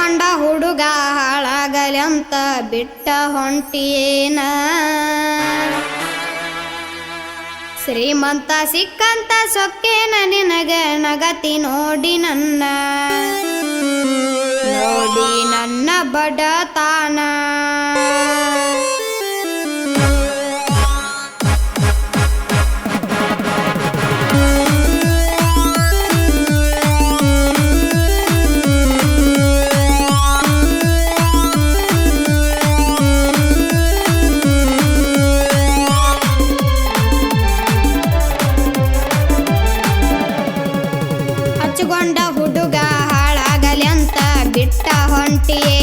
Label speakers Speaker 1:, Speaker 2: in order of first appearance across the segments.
Speaker 1: ಕರ್ಕೊಂಡ ಹುಡುಗ ಹಾಳಾಗಲಂತ ಬಿಟ್ಟ ಹೊಂಟಿಯೇನ? ಶ್ರೀಮಂತ ಸಿಕ್ಕಂತ ಸೊಕ್ಕೇನ ನಿನಗ ನಗತಿ ನೋಡಿ ನನ್ನ. ನೋಡಿ ನನ್ನ ಬಡತಾನ. contigo.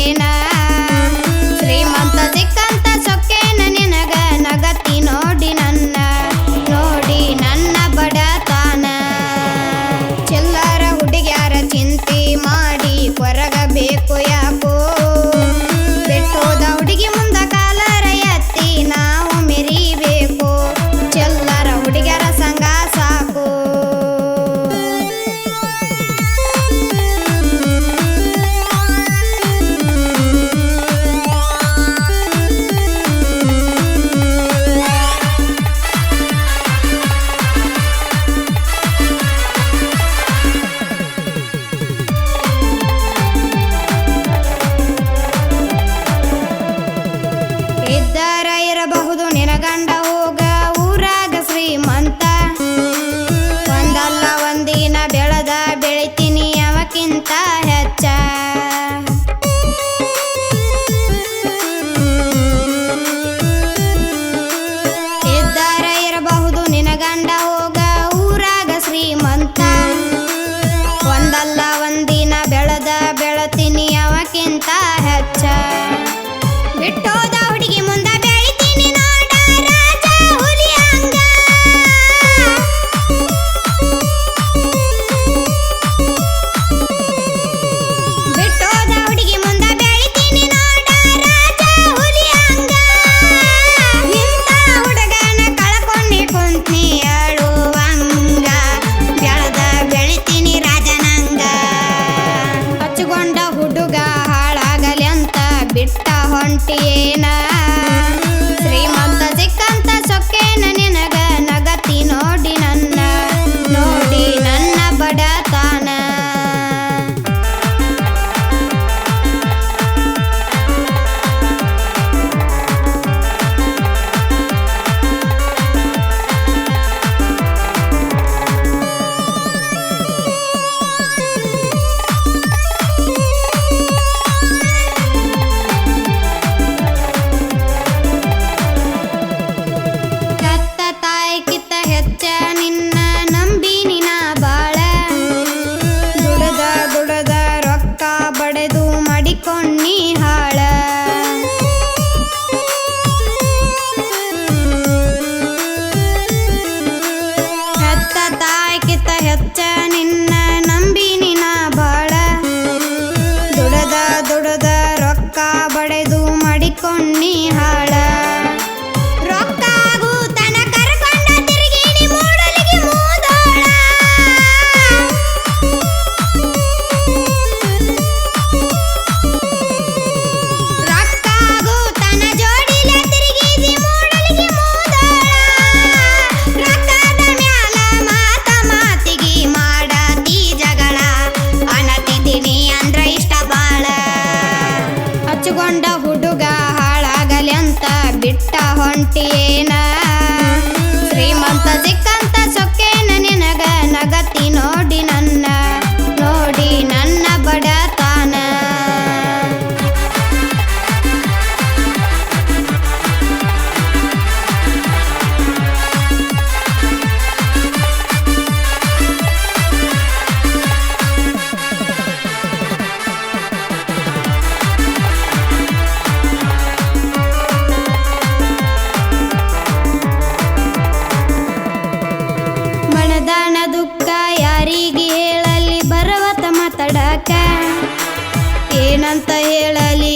Speaker 1: ಕೊಟ್ಟಿಯೇನ? ಶ್ರೀಮಂತ ಸಿಕ್ಕಂತ ಸೊಕ್ಕೇನ ನಿನಗ ನಗತಿ ನೋಡಿ ನನ್ನ ಏನಂತ ಹೇಳಲಿ?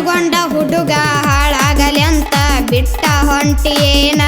Speaker 1: ಕಚ್ಚಿಕೊಂಡ ಹುಡುಗ ಹಾಳಾಗಲಿ ಅಂತ ಬಿಟ್ಟ ಹೊಂಟಿಯೇನ?